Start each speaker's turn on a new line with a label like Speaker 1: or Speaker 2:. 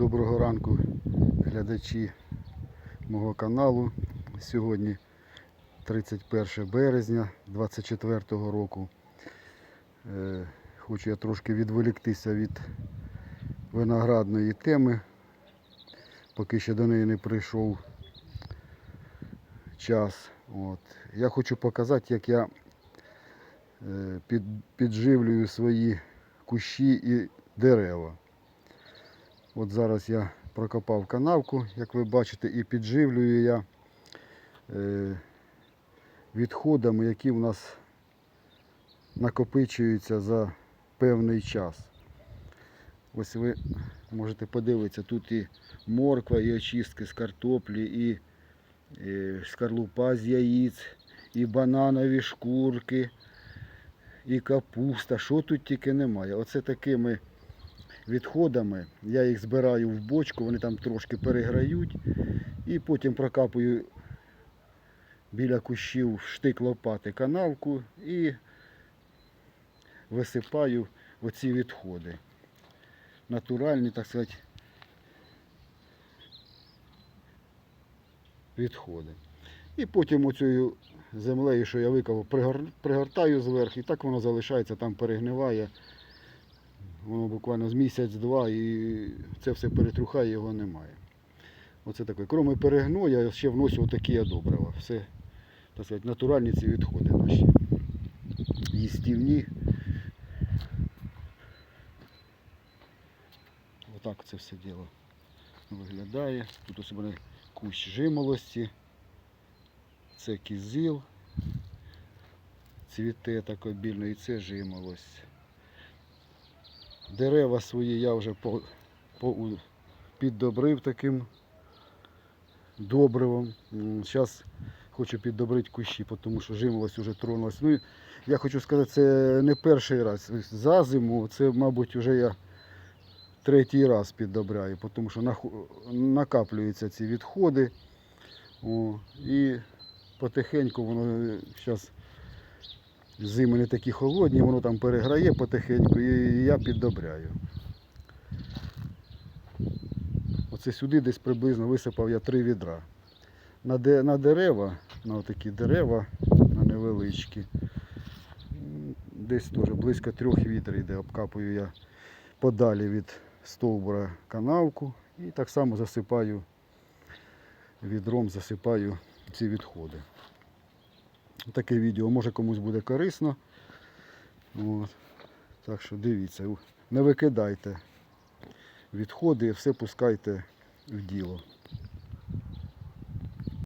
Speaker 1: Доброго ранку, глядачі мого каналу. Сьогодні 31 березня 24 року. Е, Хочу я трошки відволіктися від виноградної теми, поки ще до неї не прийшов час. От. Я хочу показати, як я е, підживлюю свої кущі і дерева. От зараз я прокопав канавку, як ви бачите, і підживлюю я е, відходами, які в нас накопичуються за певний час. Ось ви можете подивитися, тут і морква, і очистки з картоплі, і е, скорлупа з яїць, і бананові шкурки, і капуста. Що тут тільки немає. Оце такими відходами. Я їх збираю в бочку, вони там трошки переграють. І потім прокапую біля кущів штик лопати канавку і висипаю оці відходи. Натуральні, так сказати, відходи. І потім оцею землею, що я викопав, пригортаю зверху, і так воно залишається, там перегниває. Воно буквально з місяць-два і це все перетрухає, його немає. Оце таке. Кроме перегну, я ще вносю отакі я добрива. Все, так сказати, натуральні ці відходи наші. Їстівні. Отак це все діло виглядає. Тут ось у мене кущ жимолості. Це кізил. Цвіте так обільно і це жимолость. Дерева свої я вже по, по, піддобрив таким добривом. Зараз хочу піддобрити кущі, тому що жимолость вже тронулась. Ну, я хочу сказати, це не перший раз. За зиму це, мабуть, вже я третій раз піддобряю, тому що накаплюються ці відходи. О, і потихеньку воно зараз зими не такі холодні, воно там переграє потихеньку і я піддобряю. Оце сюди десь приблизно висипав я три відра. На, де, на дерева, на такі дерева, на невеличкі, десь теж близько трьох відер йде, обкапую я подалі від стовбура канавку і так само засипаю відром, засипаю ці відходи. Таке відео може комусь буде корисно. От. Так що дивіться, не викидайте відходи, все пускайте в діло.